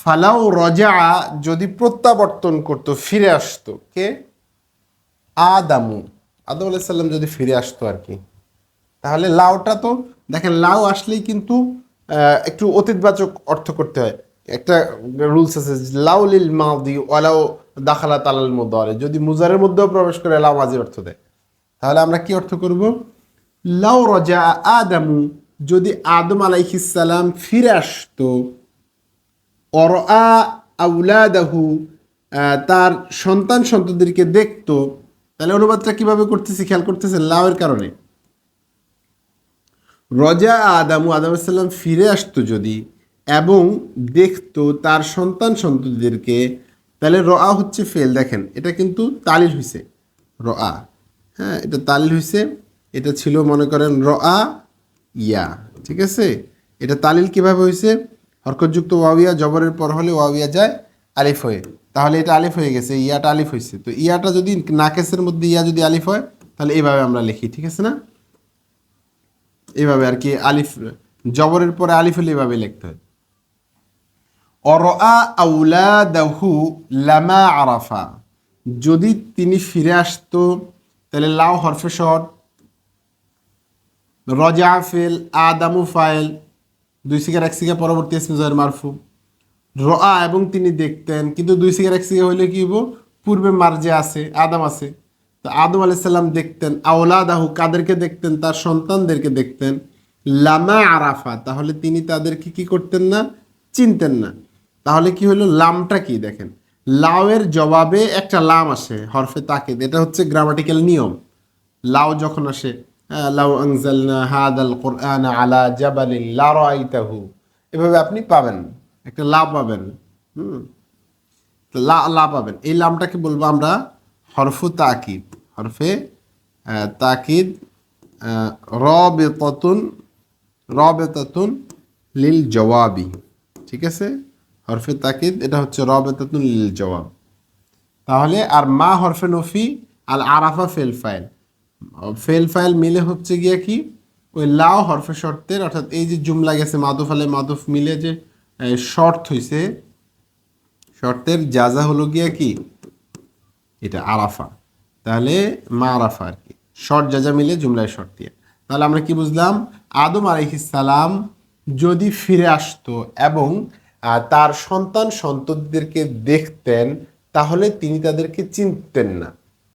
ফালাউ রজা যদি প্রত্যাবর্তন করতো, ফিরে আসতো, কে? আদামু। আদম আলাইসাল্লাম যদি ফিরে আসতো আর কি। তাহলে লাউটা তো, দেখেন লাউ আসলেই কিন্তু একটু অতীতবাচক অর্থ করতে হয়। একটা রুলস আছে লাউ লিল মাদি ওয়ালাউ দাখালা তালাল মুদারে। যদি মুজারের মধ্যেও প্রবেশ করে, লাউ মাঝির অর্থ দেয়। তাহলে আমরা কি অর্থ করব? লাউ রজা আদামু যদি আদম আলাইহিসাল্লাম ফিরে আসতো অরআ আউলাদাহু তার সন্তান সন্ততিদেরকে দেখতো, তাহলে অনুবাদটা কীভাবে করতেছি, খেয়াল করতেছে লাউয়ের কারণে? রজা আদামু, আদম ফিরে আসতো যদি, এবং দেখতো তার সন্তান সন্ততিদেরকে, তাহলে রআ হচ্ছে ফেল, দেখেন, এটা কিন্তু তালিল হইছে, রআ হ্যাঁ এটা তালিল হইছে, এটা ছিল, মনে করেন, রআ ইয়া, ঠিক আছে? এটা তালিল কীভাবে হয়েছে হরকতযুক্ত ওয়াবিয়া জবরের পর হলে ওয়াবিয়া যায় আলিফ হয়ে। তাহলে এটা আলিফ হয়ে গেছে, ইয়াটা আলিফ হয়েছে। তো ইয়াটা যদি নাকেসের মধ্যে ইয়া যদি আলিফ হয়, তাহলে এইভাবে আমরা লিখি, ঠিক আছে না? এইভাবে আর কি আলিফ, জবরের পরে আলিফ হলে এইভাবে লিখতে হয়। অরআ আউলাদাহু লামা আরাফা। যদি তিনি ফিরে আসতো, তাহলে লাউ হরফে শর্ট। রজা ফেল আদামু ফাইল। দুই সিগার, এক সিগা পরবর্তী ইসমে জয়ের মারফু। রআ এবং তিনি দেখতেন, কিন্তু দুই সিগার, এক সিগা হইলে কি হইব? পূর্বে মার্জে আছে, আদম আছে। তো আদম আলাইসাল্লাম দেখতেন, আওলাদাহু কাদেরকে দেখতেন? তার সন্তানদেরকে দেখতেন। লামা আরাফা, তাহলে তিনি তাদেরকে কি করতেন না? চিনতেন না। তাহলে কি হলো লামটা কি দেখেন? লাউয়ের জবাবে একটা লাম আসে, হরফে তাকিদ। এটা হচ্ছে গ্রামাটিক্যাল নিয়ম। লাউ যখন আসে লাউ আনজালনা হাদাল কোরআন আলা জাবালিন লা রাআইতাহু। এভাবে আপনি পাবেন, একটা লা পাবেন। হুম লা লা পাবেন। এই লামটাকে বলব আমরা? হরফু তাকিদ, হরফে তাকিদ রবেততুন রবেততুন লিল জওয়াবি। ঠিক আছে? হরফে তাকিদ, এটা হচ্ছে রবেততুন লিল জওয়াব। তাহলে আর মা হরফে নফি, আল আরাফা ফেল ফাইল। ফেল ফাইল মিলে হচ্ছে গিয়া কি? ওই লাও হরফে শর্তের, অর্থাৎ এই যে জুমলা গেছে মাদুফ আলে মাদুফ মিলে যে শর্ত হইছে, শর্তের যাজা হলো গিয়া কি? এটা আরাফা। তাহলে মা আরাফা আর কি। শর্ট যাজা মিলে জুমলায় শর্ট দিয়ে। তাহলে আমরা কি বুঝলাম? আদম আলাইহিসালাম যদি ফিরে আসতো এবং তার সন্তান সন্ততিদেরকে দেখতেন, তাহলে তিনি তাদেরকে চিনতেন না।